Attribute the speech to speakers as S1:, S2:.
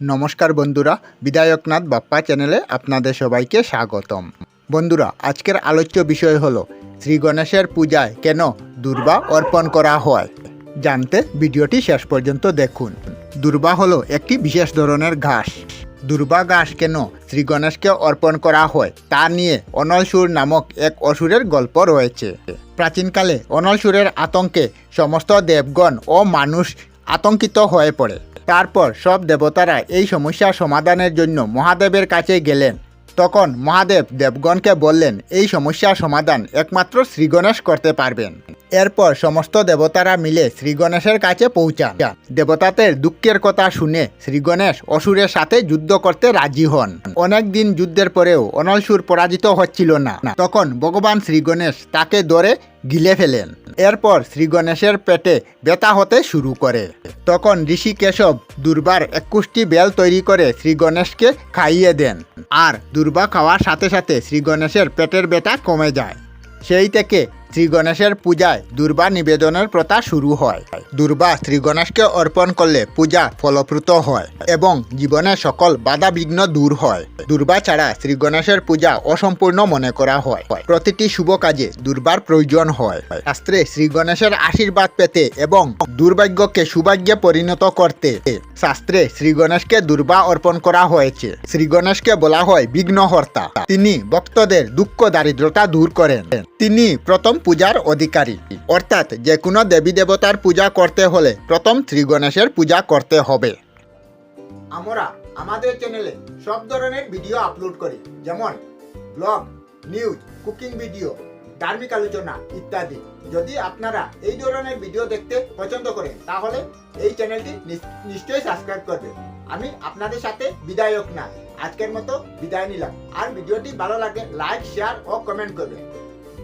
S1: নমস্কার বন্ধুরা বিধায়কনাথ বাপ্পা চ্যানেলে আপনাদের সবাইকে স্বাগতম। বন্ধুরা, আজকের আলোচ্য বিষয় হলো, শ্রী গণেশের পূজায় কেন দুর্বা অর্পণ করা হয়? জানতে ভিডিওটি শেষ পর্যন্ত দেখুন। দুর্বা হলো একটি বিশেষ ধরনের ঘাস। দুর্বা ঘাস কেন শ্রী গণেশকে অর্পণ করা হয়, তা নিয়ে অনলসুর নামক এক অসুরের গল্প রয়েছে। প্রাচীনকালে অনলসুরের আতঙ্কে সমস্ত দেবগণ ও মানুষ আতঙ্কিত হয়ে পড়ে। তারপর সব দেবতারা এই সমস্যা সমাধানের জন্য মহাদেবের কাছে গেলেন। তখন মহাদেব দেবগণকে বললেন, এই সমস্যা সমাধান একমাত্র শ্রীগণেশ করতে পারবেন। এরপর সমস্ত দেবতারা মিলে শ্রীগণেশের কাছে পৌঁছান। দেবতাদের দুঃখের কথা শুনে শ্রীগণেশ অসুরের সাথে যুদ্ধ করতে রাজি হন। অনেক দিন যুদ্ধের পরেও অনলসুর পরাজিত হচ্ছিল না। তখন ভগবান শ্রীগণেশ তাকে ধরে গিলে ফেলেন। এরপর শ্রীগণেশের পেটে ব্যথা হতে শুরু করে। তখন ঋষি কেশব দুর্বার একুশটি বেল তৈরি করে শ্রীগণেশকে খাইয়ে দেন। আর দুর্বা খাওয়ার সাথে সাথে শ্রীগণেশের পেটের ব্যথা কমে যায়। সেই থেকে শ্রী গণেশের পূজায় দুর্বা নিবেদনের প্রথা শুরু হয়। দুর্বা শ্রী গণেশকে অর্পণ করলে পূজা ফলপ্রুত হয় এবং জীবনে সকল বাধা বিঘ্ন দূর হয়। দুর্বা ছাড়া শ্রী গণেশের পূজা অসম্পূর্ণ মনে করা হয়। প্রতিটি শুভ কাজে দুর্বার প্রয়োজন হয়। শাস্ত্রে শ্রী গণেশের আশীর্বাদ পেতে এবং দুর্ভাগ্যকে সৌভাগ্যে পরিণত করতে শাস্ত্রে শ্রী গণেশকে দুর্বা অর্পণ করা হয়েছে। শ্রী গণেশকে বলা হয় বিঘ্নহর্তা। তিনি ভক্তদের দুঃখ দারিদ্রতা দূর করেন। তিনি প্রথম পূজার অধিকারী। অর্থাৎ যে কোনো দেবী দেবতার পূজা করতে হলে প্রথম ত্রিগণেশের পূজা করতে হবে। আমরা আমাদের চ্যানেলে সব ধরনের ভিডিও আপলোড করি, যেমন ব্লগ নিউজ কুকিং ভিডিও ধার্মিক আলোচনা ইত্যাদি। যদি আপনারা এই ধরনের ভিডিও দেখতে পছন্দ করেন, তাহলে এই চ্যানেলটি নিশ্চয়ই সাবস্ক্রাইব করবে। আমি আপনাদের সাথে বিদায়ক না, আজকের মতো বিদায় নিলাম। আর ভিডিওটি ভালো লাগে লাইক শেয়ার ও কমেন্ট করবেন